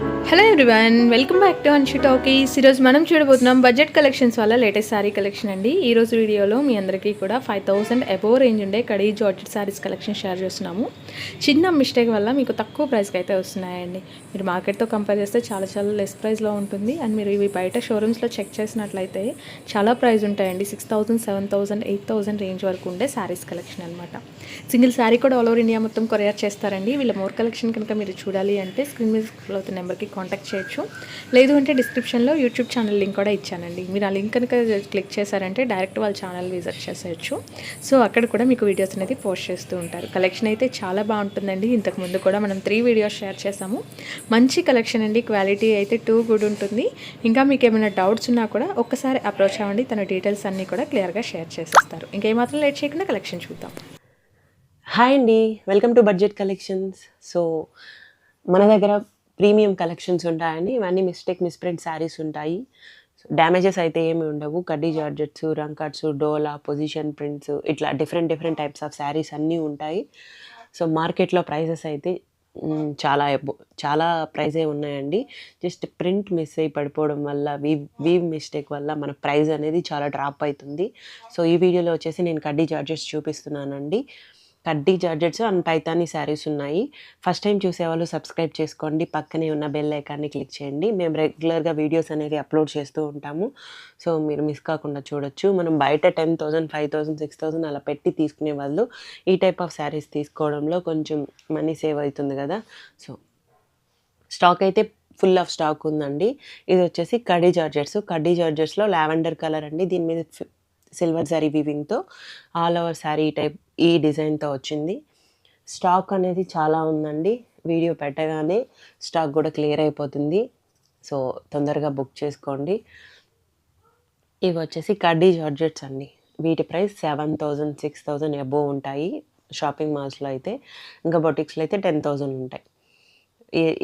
Bye. Hello everyone welcome back to Anshi Talkies ఈరోజు మనం చూడబోతున్నాం బడ్జెట్ కలెక్షన్స్ వల్ల లేటెస్ట్ శారీ కలెక్షన్ అండి. ఈ రోజు వీడియోలో మీ అందరికీ కూడా ఫైవ్ థౌసండ్ అబోవ్ రేంజ్ ఉండే కడీ జార్జెట్ శారీస్ కలెక్షన్ షేర్ చేస్తున్నాము. చిన్న మిస్టేక్ వల్ల మీకు తక్కువ ప్రైస్కి అయితే వస్తున్నాయండి. మీరు మార్కెట్తో కంపేర్ చేస్తే చాలా చాలా లెస్ ప్రైస్లో ఉంటుంది. అండ్ మీరు ఇవి బయట షోరూమ్స్లో చెక్ చేసినట్లయితే చాలా ప్రైస్ ఉంటాయండి. Six thousand seven thousand eight thousand range వరకు ఉండే శారీస్ కలెక్షన్ అనమాట సింగిల్ శారీ కూడా ఆల్ ఓవర్ ఇండియా మొత్తం కొరియర్ చేస్తారండి. వీళ్ళ మోర్ కలెక్షన్ కనుక మీరు చూడాలి అంటే స్క్రీన్ మీద అవుతున్న నెంబర్కి కాంటాక్ట్ చేయొచ్చు. లేదు అంటే డిస్క్రిప్షన్లో యూట్యూబ్ ఛానల్ లింక్ కూడా ఇచ్చానండి. మీరు ఆ లింక్ కనుక క్లిక్ చేశారంటే డైరెక్ట్ వాళ్ళ ఛానల్ విజిట్ చేసేయచ్చు. సో అక్కడ కూడా మీకు వీడియోస్ అనేది పోస్ట్ చేస్తూ ఉంటారు. కలెక్షన్ అయితే చాలా బాగుంటుందండి. ఇంతకు ముందు కూడా మనం త్రీ వీడియోస్ షేర్ చేసాము మంచి కలెక్షన్ అండి. క్వాలిటీ అయితే టూ గుడ్ ఉంటుంది. ఇంకా మీకు ఏమైనా డౌట్స్ ఉన్నా కూడా ఒక్కసారి అప్రోచ్ అవ్వండి. తన డీటెయిల్స్ అన్నీ కూడా క్లియర్గా షేర్ చేసేస్తారు. ఇంకేమాత్రం లేట్ చేయకుండా కలెక్షన్ చూద్దాం. హాయ్ అండి. Welcome to budget collections so మన దగ్గర ప్రీమియం కలెక్షన్స్ ఉంటాయండి. ఇవన్నీ మిస్టేక్ మిస్ప్రింట్ శారీస్ ఉంటాయి. డ్యామేజెస్ అయితే ఏమి ఉండవు. కడ్డీ జార్జెట్స్ రంకట్స్ డోలా పొజిషన్ ప్రింట్స్ ఇట్లా different different types of saris అన్నీ ఉంటాయి. సో మార్కెట్లో ప్రైజెస్ అయితే చాలా చాలా ప్రైజే ఉన్నాయండి. జస్ట్ ప్రింట్ మిస్ అయి పడిపోవడం వల్ల వీవ్ వీవ్ మిస్టేక్ వల్ల మన ప్రైజ్ అనేది చాలా డ్రాప్ అవుతుంది. సో ఈ వీడియోలో వచ్చేసి నేను కడ్డీ జార్జెట్స్ చూపిస్తున్నానండి. కడ్డీ జార్జెట్స్ అండ్ పైతానీ శారీస్ ఉన్నాయి. ఫస్ట్ టైం చూసేవాళ్ళు సబ్స్క్రైబ్ చేసుకోండి. పక్కనే ఉన్న బెల్ ఐకాన్ని క్లిక్ చేయండి. మేము రెగ్యులర్గా వీడియోస్ అనేది అప్లోడ్ చేస్తూ ఉంటాము. సో మీరు మిస్ కాకుండా చూడొచ్చు. మనం బయట ten thousand five thousand six thousand అలా పెట్టి తీసుకునే వాళ్ళు ఈ టైప్ ఆఫ్ శారీస్ తీసుకోవడంలో కొంచెం మనీ సేవ్ అవుతుంది కదా. సో స్టాక్ అయితే ఫుల్ ఆఫ్ స్టాక్ ఉందండి. ఇది వచ్చేసి కడ్డీ జార్జెట్స్. కడ్డీ జార్జెట్స్లో లావెండర్ కలర్ అండి. దీని మీద సిల్వర్ శారీ వీవింగ్తో ఆల్ ఓవర్ శారీ టైప్ ఈ డిజైన్తో వచ్చింది. స్టాక్ అనేది చాలా ఉందండి. వీడియో పెట్టగానే స్టాక్ కూడా క్లియర్ అయిపోతుంది. సో తొందరగా బుక్ చేసుకోండి. ఇవి వచ్చేసి కడ్డీ జార్జెట్స్ అండి. వీటి price seven thousand six thousand above ఉంటాయి. షాపింగ్ మాల్స్లో అయితే ఇంకా బొటిక్స్లో అయితే టెన్ థౌజండ్ ఉంటాయి.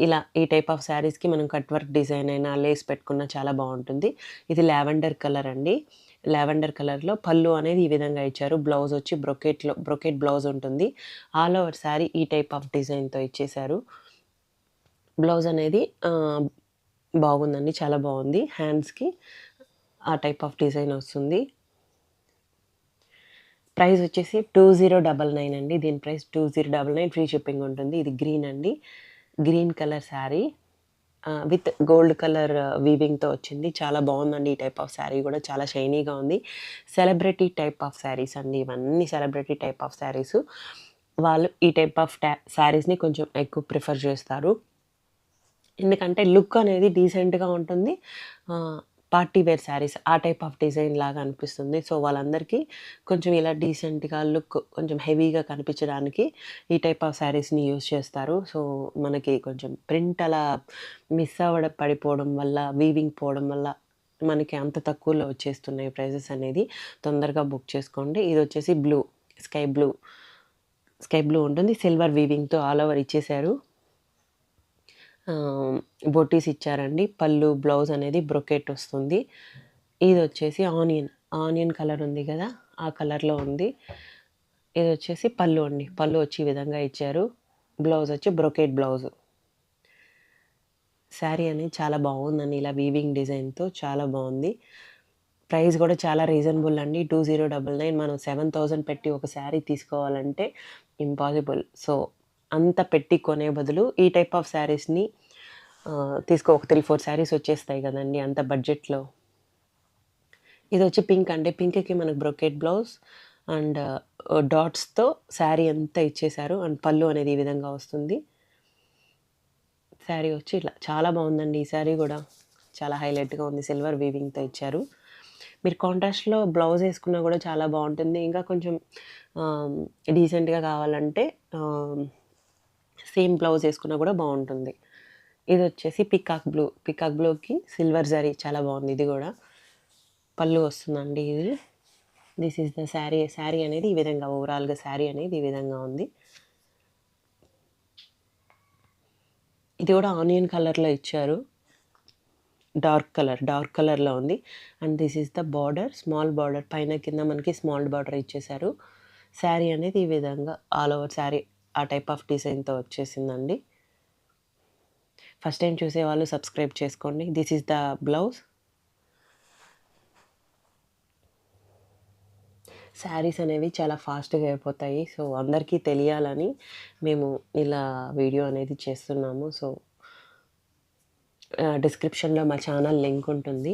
ఇలా ఈ టైప్ ఆఫ్ శారీస్కి మనం కట్ వర్క్ డిజైన్ అయినా లేస్ పెట్టుకున్నా చాలా బాగుంటుంది. ఇది లావెండర్ కలర్ అండి. లావెండర్ కలర్లో పళ్ళు అనేది ఈ విధంగా ఇచ్చారు. బ్లౌజ్ వచ్చి బ్రొకెట్లో బ్రొకెట్ బ్లౌజ్ ఉంటుంది. ఆల్ ఓవర్ శారీ ఈ టైప్ ఆఫ్ డిజైన్తో ఇచ్చేశారు. బ్లౌజ్ అనేది బాగుందండి. చాలా బాగుంది. హ్యాండ్స్కి ఆ టైప్ ఆఫ్ డిజైన్ వస్తుంది. ప్రైస్ వచ్చేసి టూ జీరో డబల్ నైన్ అండి. దీని price two zero double nine. Free shipping ఉంటుంది. ఇది గ్రీన్ అండి. Green colour sari. With gold colour వీవింగ్తో వచ్చింది. చాలా బాగుందండి ఈ టైప్ ఆఫ్ శారీ కూడా. చాలా షైనీగా ఉంది. సెలబ్రిటీ టైప్ ఆఫ్ శారీస్ అండి ఇవన్నీ సెలబ్రిటీ టైప్ ఆఫ్ శారీస్ వాళ్ళు ఈ టైప్ ఆఫ్ టా శారీస్ని కొంచెం ఎక్కువ ప్రిఫర్ చేస్తారు. ఎందుకంటే లుక్ అనేది డీసెంట్గా ఉంటుంది. పార్టీ వేర్ శారీస్ ఆ టైప్ ఆఫ్ డిజైన్ లాగా అనిపిస్తుంది. సో వాళ్ళందరికీ కొంచెం ఇలా డీసెంట్గా లుక్ కొంచెం హెవీగా కనిపించడానికి ఈ టైప్ ఆఫ్ శారీస్ని యూస్ చేస్తారు. సో మనకి కొంచెం ప్రింట్ అలా మిస్ అవ్వడం పడిపోవడం వల్ల వీవింగ్ పోవడం వల్ల మనకి అంత తక్కువలో వచ్చేస్తున్నాయి ప్రైజెస్ అనేది. తొందరగా బుక్ చేసుకోండి. ఇది వచ్చేసి blue sky blue sky blue ఉంటుంది. సిల్వర్ వీవింగ్తో ఆల్ ఓవర్ ఇచ్చేశారు. బొటీస్ ఇచ్చారండి. పళ్ళు బ్లౌజ్ అనేది బ్రొకెట్ వస్తుంది. ఇది వచ్చేసి ఆనియన్. ఆనియన్ కలర్ ఉంది కదా ఆ కలర్లో ఉంది. ఇది వచ్చేసి పళ్ళు అండి. పళ్ళు వచ్చి ఈ విధంగా ఇచ్చారు. బ్లౌజ్ వచ్చి బ్రొకెట్ బ్లౌజ్. శారీ అనేది చాలా బాగుందండి. ఇలా వీవింగ్ డిజైన్తో చాలా బాగుంది. ప్రైస్ కూడా చాలా రీజనబుల్ అండి. టూ జీరో డబల్ నైన్ మనం సెవెన్ థౌజండ్ పెట్టి ఒక శారీ తీసుకోవాలంటే ఇంపాసిబుల్. సో అంత పెట్టి కొనే బదులు ఈ టైప్ ఆఫ్ శారీస్ని తీసుకో ఒక త్రీ ఫోర్ శారీస్ వచ్చేస్తాయి కదండి అంత బడ్జెట్లో. ఇది వచ్చి పింక్ అంటే పింక్కి మనకు బ్రొకెట్ బ్లౌజ్ అండ్ డాట్స్తో శారీ అంతా ఇచ్చేశారు. అండ్ పళ్ళు అనేది ఈ విధంగా వస్తుంది. శారీ వచ్చి ఇట్లా చాలా బాగుందండి ఈ శారీ కూడా. చాలా హైలైట్గా ఉంది. సిల్వర్ వీవింగ్తో ఇచ్చారు. మీరు కాంట్రాస్ట్లో బ్లౌజ్ వేసుకున్నా కూడా చాలా బాగుంటుంది. ఇంకా కొంచెం డీసెంట్గా కావాలంటే సేమ్ బ్లౌజ్ వేసుకున్నా కూడా బాగుంటుంది. ఇది వచ్చేసి పికాక్ బ్లూ పికాక్ బ్లూకి సిల్వర్ జరీ చాలా బాగుంది. ఇది కూడా పళ్ళు వస్తుందండి ఇది. This is the sari sari అనేది ఈ విధంగా ఓవరాల్గా శారీ అనేది ఈ విధంగా ఉంది. ఇది కూడా ఆనియన్ కలర్లో ఇచ్చారు. డార్క్ కలర్ డార్క్ కలర్లో ఉంది. And this is the border small border పైన కింద మనకి స్మాల్ బార్డర్ ఇచ్చేశారు. శారీ అనేది ఈ విధంగా ఆల్ ఓవర్ శారీ ఆ టైప్ ఆఫ్ డిజైన్తో వచ్చేసిందండి. ఫస్ట్ టైం చూసే వాళ్ళు సబ్స్క్రైబ్ చేసుకోండి. This is the blouse. Saris అనేవి చాలా ఫాస్ట్గా అయిపోతాయి. సో అందరికీ తెలియాలని మేము ఇలా వీడియో అనేది చేస్తున్నాము. సో డిస్క్రిప్షన్లో మా ఛానల్ లింక్ ఉంటుంది.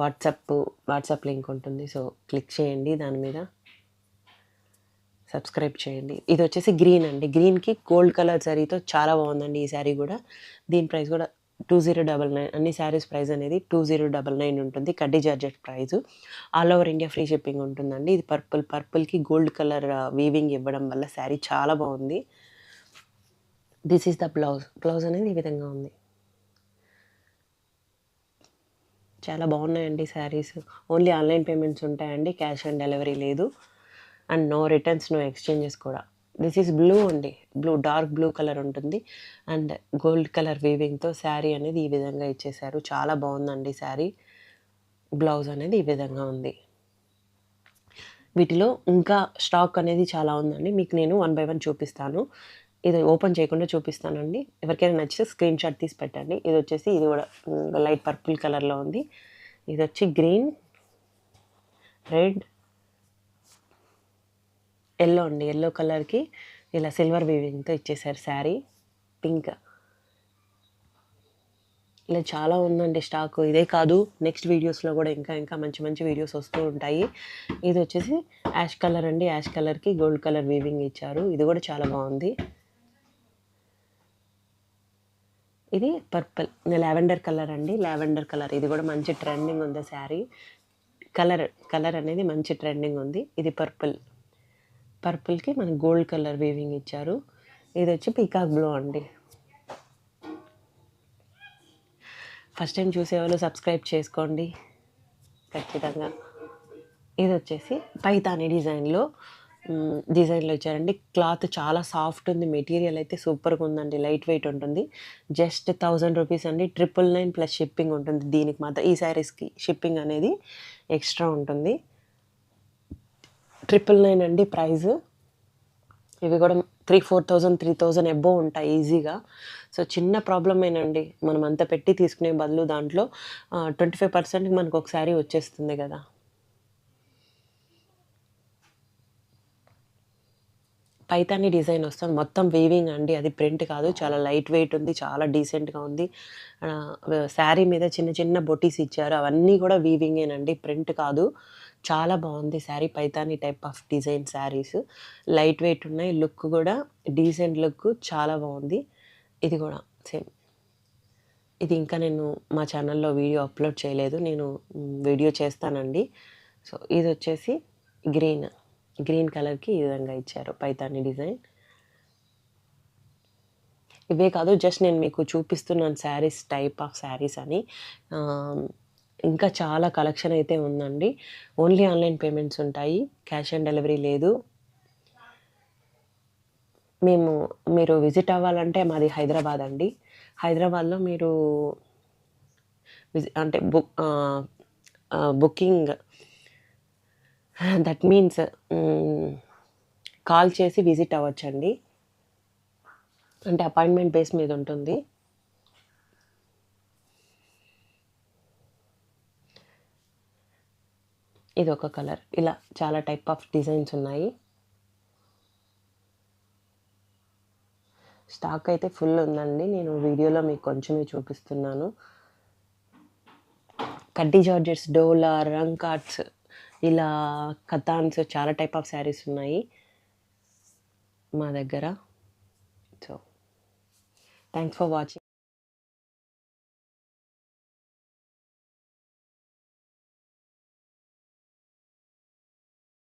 వాట్సాప్ వాట్సాప్ లింక్ ఉంటుంది. సో క్లిక్ చేయండి దాని మీద. సబ్స్క్రైబ్ చేయండి. ఇది వచ్చేసి గ్రీన్ అండి. గ్రీన్కి గోల్డ్ కలర్ శారీతో చాలా బాగుందండి ఈ శారీ కూడా. దీని ప్రైస్ కూడా టూ జీరో డబల్ నైన్ అన్ని శారీస్ ప్రైస్ అనేది టూ జీరో డబల్ నైన్ ఉంటుంది. కడ్డీ georgette price. All over India free shipping ఉంటుందండి. ఇది పర్పుల్ పర్పుల్కి గోల్డ్ కలర్ వీవింగ్ ఇవ్వడం వల్ల శారీ చాలా బాగుంది. This is the blouse blouse అనేది ఈ విధంగా ఉంది. చాలా బాగున్నాయండి శారీస్. ఓన్లీ ఆన్లైన్ పేమెంట్స్ ఉంటాయండి. క్యాష్ ఆన్ డెలివరీ లేదు. And no returns no exchanges కూడా. దిస్ ఈస్ బ్లూ అండి బ్లూ డార్క్ బ్లూ కలర్ ఉంటుంది. అండ్ గోల్డ్ కలర్ వీవింగ్తో శారీ అనేది ఈ విధంగా ఇచ్చేశారు. చాలా బాగుందండి శారీ. బ్లౌజ్ అనేది ఈ విధంగా ఉంది. వీటిలో ఇంకా స్టాక్ అనేది చాలా ఉందండి. మీకు నేను వన్ బై వన్ చూపిస్తాను. ఇది ఓపెన్ చేయకుండా చూపిస్తానండి. ఎవరికైనా నచ్చితే స్క్రీన్ షాట్ తీసి పెట్టండి. ఇది వచ్చేసి ఇది కూడా లైట్ పర్పుల్ కలర్లో ఉంది. ఇది వచ్చి గ్రీన్ రెడ్ ఎల్లో అండి ఎల్లో కలర్కి ఇలా సిల్వర్ వీవింగ్తో ఇచ్చేసారు శారీ. పింక్. ఇలా చాలా ఉందండి స్టాక్. ఇదే కాదు నెక్స్ట్ వీడియోస్లో కూడా ఇంకా ఇంకా మంచి మంచి వీడియోస్ వస్తూ ఉంటాయి. ఇది వచ్చేసి యాష్ కలర్ అండి. యాష్ కలర్కి గోల్డ్ కలర్ వీవింగ్ ఇచ్చారు. ఇది కూడా చాలా బాగుంది. ఇది పర్పుల్ లావెండర్ కలర్ అండి. Lavender colour. ఇది కూడా మంచి ట్రెండింగ్ ఉంది శారీ. కలర్ కలర్ అనేది మంచి ట్రెండింగ్ ఉంది. ఇది పర్పుల్. పర్పుల్కి మనకి గోల్డ్ కలర్ వీవింగ్ ఇచ్చారు. ఇది వచ్చి పీకాక్ బ్లూ అండి. ఫస్ట్ టైం చూసేవాళ్ళు సబ్స్క్రైబ్ చేసుకోండి. ఖచ్చితంగా. ఇది వచ్చేసి పైతాని డిజైన్లో డిజైన్లో ఇచ్చారండి. క్లాత్ చాలా సాఫ్ట్ ఉంది. మెటీరియల్ అయితే సూపర్గా ఉందండి. లైట్ వెయిట్ ఉంటుంది. జస్ట్ థౌజండ్ రూపీస్ అండి. ట్రిపుల్ నైన్ ప్లస్ షిప్పింగ్ ఉంటుంది. దీనికి మాత్రం ఈ శారీస్కి షిప్పింగ్ అనేది ఎక్స్ట్రా ఉంటుంది. ట్రిపుల్ నైన్ అండి ప్రైజ్ ఇవి కూడా three four thousand three thousand ఎబ్బో ఉంటాయి ఈజీగా. సో చిన్న ప్రాబ్లమేనండి మనం అంత పెట్టి తీసుకునే బదులు దాంట్లో ట్వంటీ ఫైవ్ పర్సెంట్కి మనకు ఒకసారి వచ్చేస్తుంది కదా. పైతాని డిజైన్ వస్తుంది. మొత్తం వీవింగ్ అండి. అది ప్రింట్ కాదు. చాలా లైట్ వెయిట్ ఉంది. చాలా డీసెంట్గా ఉంది. శారీ మీద చిన్న చిన్న బొటీస్ ఇచ్చారు. అవన్నీ కూడా వీవింగేనండి ప్రింట్ కాదు. చాలా బాగుంది sari. Paithani type of design saris. Light weight ఉన్నాయి లుక్ కూడా డీసెంట్ లుక్ చాలా బాగుంది. ఇది కూడా సేమ్. ఇది ఇంకా నేను మా ఛానల్లో వీడియో అప్లోడ్ చేయలేదు. నేను వీడియో చేస్తానండి. సో ఇది వచ్చేసి గ్రీన్. గ్రీన్ కలర్కి ఈ విధంగా ఇచ్చారు పైతాని డిజైన్. ఇవే కాదు జస్ట్ నేను మీకు చూపిస్తున్నాను శారీస్ టైప్ ఆఫ్ శారీస్ అని. ఇంకా చాలా కలెక్షన్ అయితే ఉందండి. ఓన్లీ ఆన్లైన్ పేమెంట్స్ ఉంటాయి. క్యాష్ ఆన్ డెలివరీ లేదు. మేము మీరు విజిట్ అవ్వాలంటే మాది హైదరాబాద్ అండి. హైదరాబాద్లో మీరు విజి అంటే book booking that means call చేసి విజిట్ అవ్వచ్చండి. అంటే అపాయింట్మెంట్ బేస్ మీద ఉంటుంది. ఇది ఒక కలర్. ఇలా చాలా టైప్ ఆఫ్ డిజైన్స్ ఉన్నాయి. స్టాక్ అయితే ఫుల్ ఉందండి. నేను వీడియోలో మీకు కొంచెమే చూపిస్తున్నాను. కడ్డీ జార్జెట్స్ డోలా రంగ్ కార్డ్స్ ఇలా కథాన్స్ చాలా టైప్ ఆఫ్ శారీస్ ఉన్నాయి మా దగ్గర. So thanks for watching